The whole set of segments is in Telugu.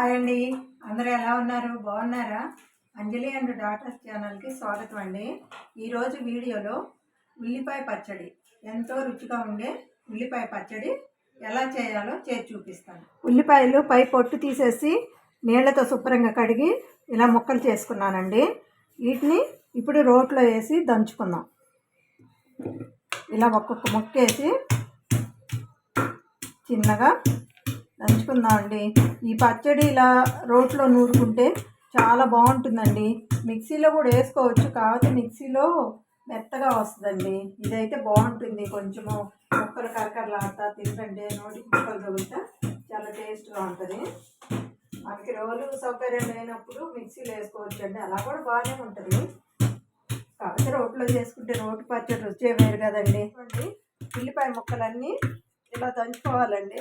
హాయ్ అండి. అందరూ ఎలా ఉన్నారు? బాగున్నారా? అంజలి అండ్ డాటర్స్ ఛానల్కి స్వాగతం అండి. ఈరోజు వీడియోలో ఉల్లిపాయ పచ్చడి ఎంతో రుచిగా ఉండే ఉల్లిపాయ పచ్చడి ఎలా చేయాలో చేసి చూపిస్తాను. ఉల్లిపాయలు పై పొట్టు తీసేసి నీళ్ళతో శుభ్రంగా కడిగి ఇలా ముక్కలు చేసుకున్నానండి. వీటిని ఇప్పుడు రోట్లో వేసి దంచుకుందాం. ఇలా ఒక్కొక్క ముక్క వేసి చిన్నగా దంచుకుందామండి ఈ పచ్చడి ఇలా రోట్లో నూరుకుంటే చాలా బాగుంటుందండి. మిక్సీలో కూడా వేసుకోవచ్చు. కాకపోతే మిక్సీలో మెత్తగా వస్తుందండి. ఇదైతే బాగుంటుంది. కొంచెము ముక్కలు కరకరలాడతా తింటుంటే నోటికి ముక్కలు తగులుతా చాలా టేస్ట్గా ఉంటుంది. మనకి రోజు సౌకర్యం లేనప్పుడు మిక్సీలో వేసుకోవచ్చు అండి అలా కూడా బాగానే ఉంటుంది. కాకపోతే రోట్లో చేసుకుంటే రోటి పచ్చడి రుచి వేరు కదండి. ఉల్లిపాయ ముక్కలన్నీ ఇలా దంచుకోవాలండి.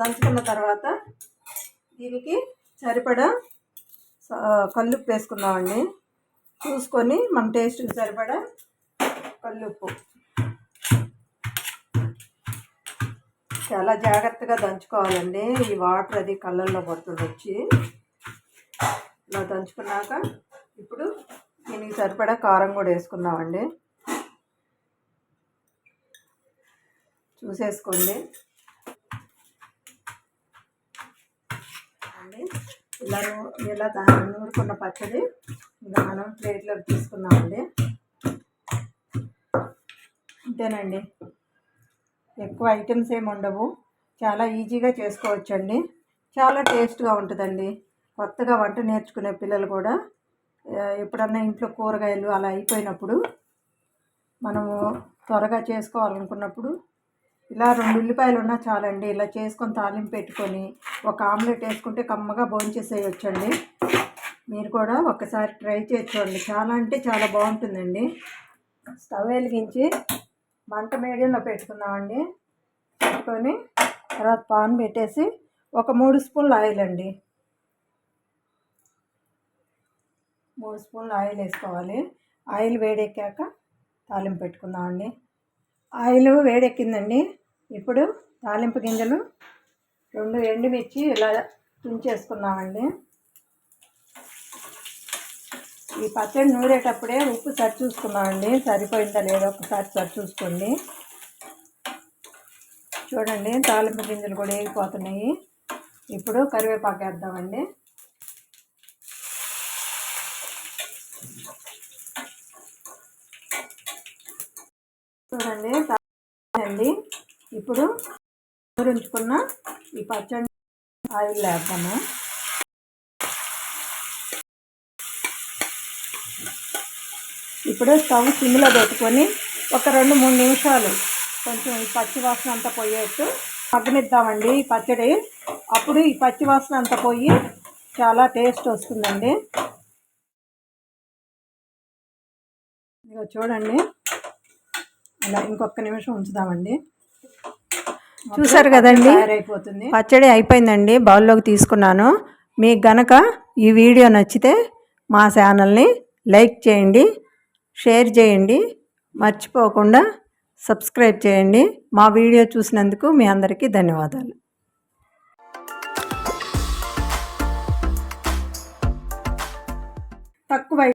దంచుకున్న తర్వాత దీనికి సరిపడా కల్లుప్పు వేసుకుందామండి. చూసుకొని మన టేస్ట్కి సరిపడా కల్లుప్పు. చాలా జాగ్రత్తగా దంచుకోవాలండి. ఈ వాటర్ అది కళ్ళల్లో పడుతుంది వచ్చి. ఇలా దంచుకున్నాక ఇప్పుడు దీనికి సరిపడా కారం కూడా వేసుకుందామండి. చూసేసుకోండి అండి ఇలా ఇలా దాన్ని నూరుకున్న పచ్చడి ఇలా మనం ప్లేట్లోకి తీసుకున్నామండి అంతేనండి. ఎక్కువ ఐటమ్స్ ఏమి ఉండవు. చాలా ఈజీగా చేసుకోవచ్చండి. చాలా టేస్ట్గా ఉంటుందండి. కొత్తగా వంట నేర్చుకునే పిల్లలు కూడా ఎప్పుడన్నా ఇంట్లో కూరగాయలు అలా అయిపోయినప్పుడు మనము త్వరగా చేసుకోవాలనుకున్నప్పుడు ఇలా రెండు ఉల్లిపాయలు ఉన్నా చాలండి. ఇలా చేసుకొని తాలింపు పెట్టుకొని ఒక ఆమ్లెట్ వేసుకుంటే కమ్మగా భోంచేసేయొచ్చండి మీరు కూడా ఒక్కసారి ట్రై చేసుకోండి చాలా అంటే చాలా బాగుంటుందండి. స్టవ్ వెలిగించి మంట మీడియంలో పెట్టుకుందామండి. పెట్టుకొని తర్వాత పాన్ పెట్టేసి ఒక మూడు స్పూన్లు ఆయిల్ అండి. మూడు స్పూన్లు ఆయిల్ వేసుకోవాలి. ఆయిల్ వేడెక్కాక తాలింపు పెట్టుకుందామండి. ఆయిల్ వేడెక్కిందండి. ఇప్పుడు తాలింపు గింజలు రెండు ఎండుమిర్చి ఇలా తుంచేసుకున్నామండి. ఈ పచ్చడి నూరేటప్పుడే ఉప్పు సరి చూసుకున్నామండి సరిపోయిందా లేదో ఒకసారి సరి చూసుకోండి చూడండి తాలింపు గింజలు కూడా వేగిపోతున్నాయి. ఇప్పుడు కరివేపాకు వేద్దామండి. చూడండి అండి ఇప్పుడు ఉంచుకున్న ఈ పచ్చడి ఆయిల్ వేద్దాము. ఇప్పుడు స్టవ్ సిమ్లో పెట్టుకొని ఒక రెండు మూడు నిమిషాలు కొంచెం ఈ పచ్చి వాసన అంతా పోయేట్టు మగ్గనిద్దామండి ఈ పచ్చడి. అప్పుడు ఈ పచ్చి వాసన అంతా పోయి చాలా టేస్ట్ వస్తుందండి. ఇదిగో చూడండి. అలా ఇంకొక నిమిషం ఉంచుదామండి. చూసారు కదండి? తయారైపోతుంది. పచ్చడి అయిపోయిందండి. బౌల్లోకి తీసుకున్నాను. మీకు గనక ఈ వీడియో నచ్చితే మా ఛానల్ని లైక్ చేయండి షేర్ చేయండి మర్చిపోకుండా సబ్స్క్రైబ్ చేయండి. మా వీడియో చూసినందుకు మీ అందరికీ ధన్యవాదాలు. తక్కువ